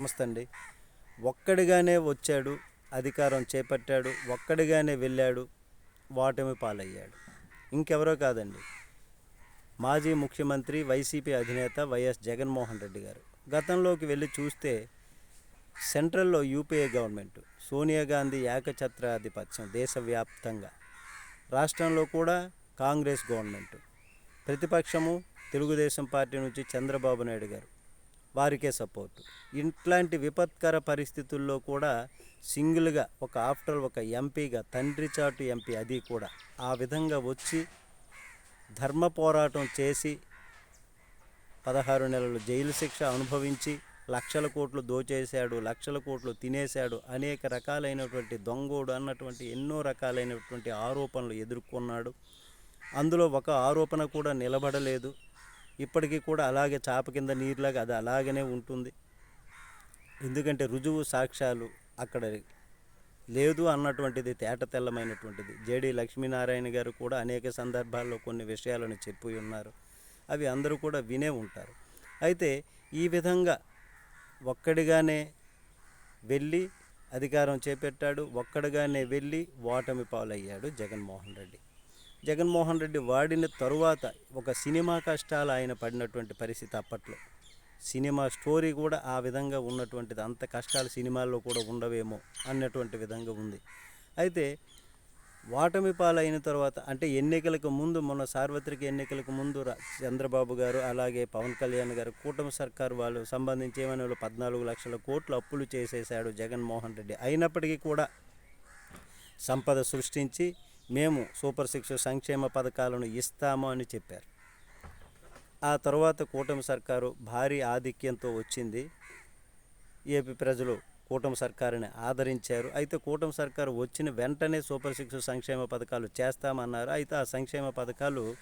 నమస్తే అండి. ఒక్కడిగానే వచ్చాడు అధికారం చేపట్టాడు ఒక్కడిగానే వెళ్ళాడు వాటమి పాలయ్యాడు. ఇంకెవరో కాదండి. మాజీ ముఖ్యమంత్రి వైసీపీ అధినేత వైఎస్ జగన్మోహన్ రెడ్డి గారు. గతంలోకి వెళ్ళి చూస్తే సెంట్రల్లో యూపీఏ గవర్నమెంట్ సోనియా గాంధీ ఏకఛత్రాధిపత్యం దేశవ్యాప్తంగా. రాష్ట్రంలో కూడా కాంగ్రెస్ గవర్నమెంట్. ప్రతిపక్షము తెలుగుదేశం పార్టీ నుంచి చంద్రబాబు నాయుడు గారు. వారికే సపోర్టు ఇట్లాంటి విపత్కర పరిస్థితుల్లో కూడా సింగిల్గా ఒక ఆఫ్టర్ ఒక ఎంపీగా తండ్రి చాటు ఎంపీ అది కూడా ఆ విధంగా వచ్చి ధర్మ పోరాటం చేసి పదహారు నెలలు జైలు శిక్ష అనుభవించి లక్షల కోట్లు దోచేశాడు లక్షల కోట్లు తినేశాడు అనేక రకాలైనటువంటి దొంగోడు అన్నటువంటి ఎన్నో రకాలైనటువంటి ఆరోపణలు ఎదుర్కొన్నాడు. అందులో ఒక ఆరోపణ కూడా నిలబడలేదు. ఇప్పటికీ కూడా అలాగే చాప కింద నీరులాగా అది అలాగనే ఉంటుంది. ఎందుకంటే రుజువు సాక్ష్యాలు అక్కడ లేదు అన్నటువంటిది తేట తెల్లమైనటువంటిది. జేడి లక్ష్మీనారాయణ గారు కూడా అనేక సందర్భాల్లో కొన్ని విషయాలను చెప్పి ఉన్నారు. అవి అందరూ కూడా వినే ఉంటారు. అయితే ఈ విధంగా ఒక్కడిగానే వెళ్ళి అధికారం చేపట్టాడు ఒక్కడిగానే వెళ్ళి ఓటమి పాలయ్యాడు జగన్మోహన్ రెడ్డి. జగన్మోహన్ రెడ్డి వాడిన తరువాత ఒక సినిమా కష్టాలు ఆయన పడినటువంటి పరిస్థితి అప్పట్లో. సినిమా స్టోరీ కూడా ఆ విధంగా ఉన్నటువంటిది. అంత కష్టాలు సినిమాల్లో కూడా ఉండవేమో అన్నటువంటి విధంగా ఉంది. అయితే వాటమి పాలైన తర్వాత అంటే ఎన్నికలకు ముందు మొన్న సార్వత్రిక ఎన్నికలకు ముందు రా- చంద్రబాబు గారు అలాగే పవన్ కళ్యాణ్ గారు కూటమి సర్కారు వాళ్ళు సంబంధించి ఏమైనా వాళ్ళు పద్నాలుగు లక్షల కోట్లు అప్పులు చేసేసాడు జగన్మోహన్ రెడ్డి. అయినప్పటికీ కూడా సంపద సృష్టించి మేము సూపర్ సిక్స్ సంక్షేమ పథకాలను ఇస్తాము అని చెప్పారు. ఆ తర్వాత కూటమి సర్కారు భారీ ఆధిక్యంతో వచ్చింది. ఏపీ ప్రజలు కూటమి సర్కారుని ఆదరించారు. అయితే కూటమి సర్కారు వచ్చిన వెంటనే సూపర్ సిక్స్ సంక్షేమ పథకాలు చేస్తామన్నారు. అయితే ఆ సంక్షేమ పథకాలు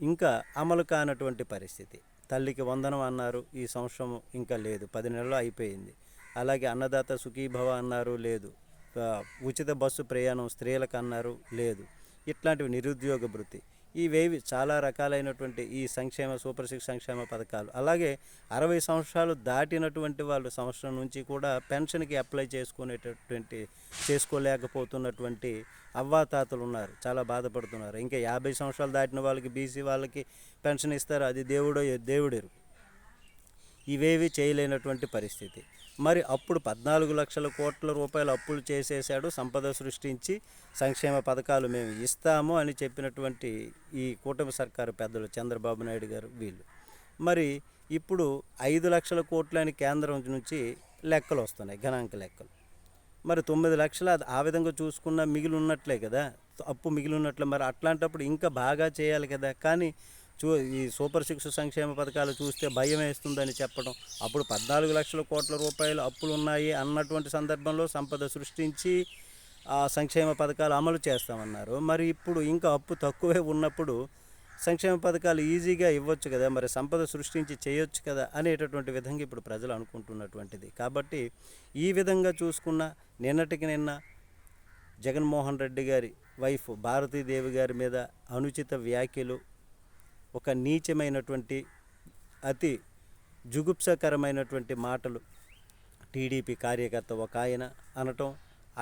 ఇంకా అమలు కానటువంటి పరిస్థితి. తల్లికి వందనం అన్నారు. ఈ సంవత్సరం ఇంకా లేదు. పది నెలలు అయిపోయింది. అలాగే అన్నదాత సుఖీభవ అన్నారు. లేదు. ఉచిత బస్సు ప్రయాణం స్త్రీలకు అన్నారు లేదు. ఇట్లాంటివి నిరుద్యోగ భృతి ఇవేవి చాలా రకాలైనటువంటి ఈ సంక్షేమ సూపర్ సిక్స్ సంక్షేమ పథకాలు. అలాగే అరవై సంవత్సరాలు దాటినటువంటి వాళ్ళు సంవత్సరం నుంచి కూడా పెన్షన్కి అప్లై చేసుకునేటటువంటి చేసుకోలేకపోతున్నటువంటి అవ్వాతాతలు ఉన్నారు. చాలా బాధపడుతున్నారు. ఇంకా యాభై సంవత్సరాలు దాటిన వాళ్ళకి బీసీ వాళ్ళకి పెన్షన్ ఇస్తారు. అది దేవుడో దేవుడేరు ఇవేవి చేయలేనటువంటి పరిస్థితి. మరి అప్పుడు పద్నాలుగు లక్షల కోట్ల రూపాయలు అప్పులు చేసేసాడు సంపద సృష్టించి సంక్షేమ పథకాలు మేము ఇస్తాము అని చెప్పినటువంటి ఈ కూటమి సర్కారు పెద్దలు చంద్రబాబు నాయుడు గారు వీళ్ళు. మరి ఇప్పుడు ఐదు లక్షల కోట్లు అని కేంద్రం నుంచి లెక్కలు వస్తున్నాయి గణాంక లెక్కలు. మరి తొమ్మిది లక్షలు అది ఆ విధంగా చూసుకున్న మిగిలి ఉన్నట్లే కదా అప్పు మిగిలి ఉన్నట్లే మరి అట్లాంటప్పుడు ఇంకా బాగా చేయాలి కదా. కానీ చూ ఈ సూపర్ సిక్స్ సంక్షేమ పథకాలు చూస్తే భయం వేస్తుందని చెప్పడం. అప్పుడు పద్నాలుగు లక్షల కోట్ల రూపాయలు అప్పులు ఉన్నాయి అన్నటువంటి సందర్భంలో సంపద సృష్టించి ఆ సంక్షేమ పథకాలు అమలు చేస్తామన్నారు. మరి ఇప్పుడు ఇంకా అప్పు తక్కువే ఉన్నప్పుడు సంక్షేమ పథకాలు ఈజీగా ఇవ్వచ్చు కదా మరి సంపద సృష్టించి చేయొచ్చు కదా అనేటటువంటి విధంగా ఇప్పుడు ప్రజలు అనుకుంటున్నటువంటిది. కాబట్టి ఈ విధంగా చూసుకున్న నిన్నటికి నిన్న జగన్మోహన్ రెడ్డి గారి వైఫ్ భారతీదేవి గారి మీద అనుచిత వ్యాఖ్యలు ఒక నీచమైనటువంటి అతి జుగుప్సకరమైనటువంటి మాటలు టీడీపీ కార్యకర్త ఒక ఆయన అనటం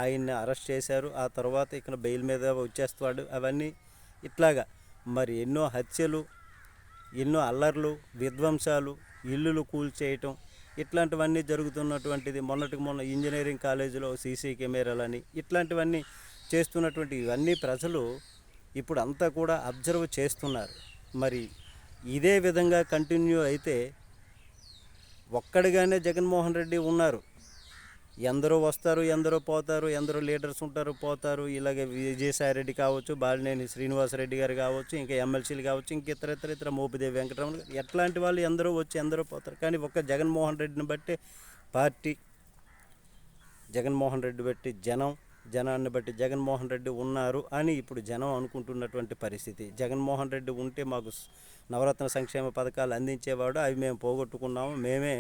ఆయన్ని అరెస్ట్ చేశారు. ఆ తర్వాత ఇక్కడ బెయిల్ మీద వచ్చేస్తాడు. అవన్నీ ఇట్లాగా. మరి ఎన్నో హత్యలు ఎన్నో అల్లర్లు విధ్వంసాలు ఇల్లులు కూల్చేయటం ఇట్లాంటివన్నీ జరుగుతున్నటువంటిది. మొన్నటికి మొన్న ఇంజనీరింగ్ కాలేజీలో సీసీ కెమెరాలని ఇట్లాంటివన్నీ చేస్తున్నటువంటి ఇవన్నీ ప్రజలు ఇప్పుడు అంతా కూడా అబ్జర్వ్ చేస్తున్నారు. మరి ఇదే విధంగా కంటిన్యూ అయితే ఒక్కడిగానే జగన్మోహన్ రెడ్డి ఉన్నారు. ఎందరో వస్తారు ఎందరో పోతారు ఎందరో లీడర్స్ ఉంటారు పోతారు. ఇలాగే విజయసాయి రెడ్డి కావచ్చు బాలినేని శ్రీనివాసరెడ్డి గారు కావచ్చు ఇంకా ఎమ్మెల్సీలు కావచ్చు ఇంక ఇతర ఇతర ఇతర మోపిదేవి వెంకటరమణ గారు, ఎట్లాంటి వాళ్ళు ఎందరో వచ్చి ఎందరో పోతారు. కానీ ఒక్క జగన్మోహన్ రెడ్డిని బట్టి పార్టీ జగన్మోహన్ రెడ్డి బట్టి జనం జనాన్ని బట్టి జగన్మోహన్ రెడ్డి ఉన్నారు అని ఇప్పుడు జనం అనుకుంటున్నటువంటి పరిస్థితి. జగన్మోహన్ రెడ్డి ఉంటే మాకు నవరత్న సంక్షేమ పథకాలు అందించేవాడు అవి మేము పోగొట్టుకున్నాము మేమే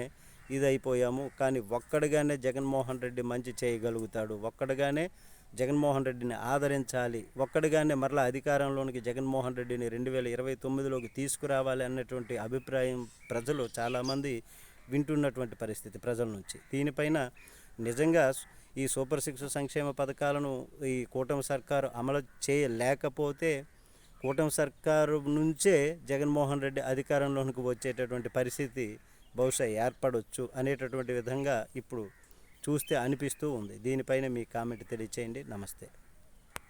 ఇది అయిపోయాము కానీ ఒక్కడిగానే జగన్మోహన్ రెడ్డి మంచి చేయగలుగుతాడు. ఒక్కడిగానే జగన్మోహన్ రెడ్డిని ఆదరించాలి. ఒక్కడిగానే మరలా అధికారంలోనికి జగన్మోహన్ రెడ్డిని రెండు వేల ఇరవై తొమ్మిదిలోకి తీసుకురావాలి అన్నటువంటి అభిప్రాయం ప్రజలు చాలామంది వింటున్నటువంటి పరిస్థితి ప్రజల నుంచి. దీనిపైన నిజంగా ఈ సూపర్ సిక్స్ సంక్షేమ పథకాలను ఈ కూటమి సర్కారు అమలు చేయలేకపోతే కూటమి సర్కారు నుంచే జగన్మోహన్ రెడ్డి అధికారంలోనికి వచ్చేటటువంటి పరిస్థితి బహుశా ఏర్పడవచ్చు అనేటటువంటి విధంగా ఇప్పుడు చూస్తే అనిపిస్తూ ఉంది. దీనిపైన మీ కామెంట్ తెలియచేయండి. నమస్తే.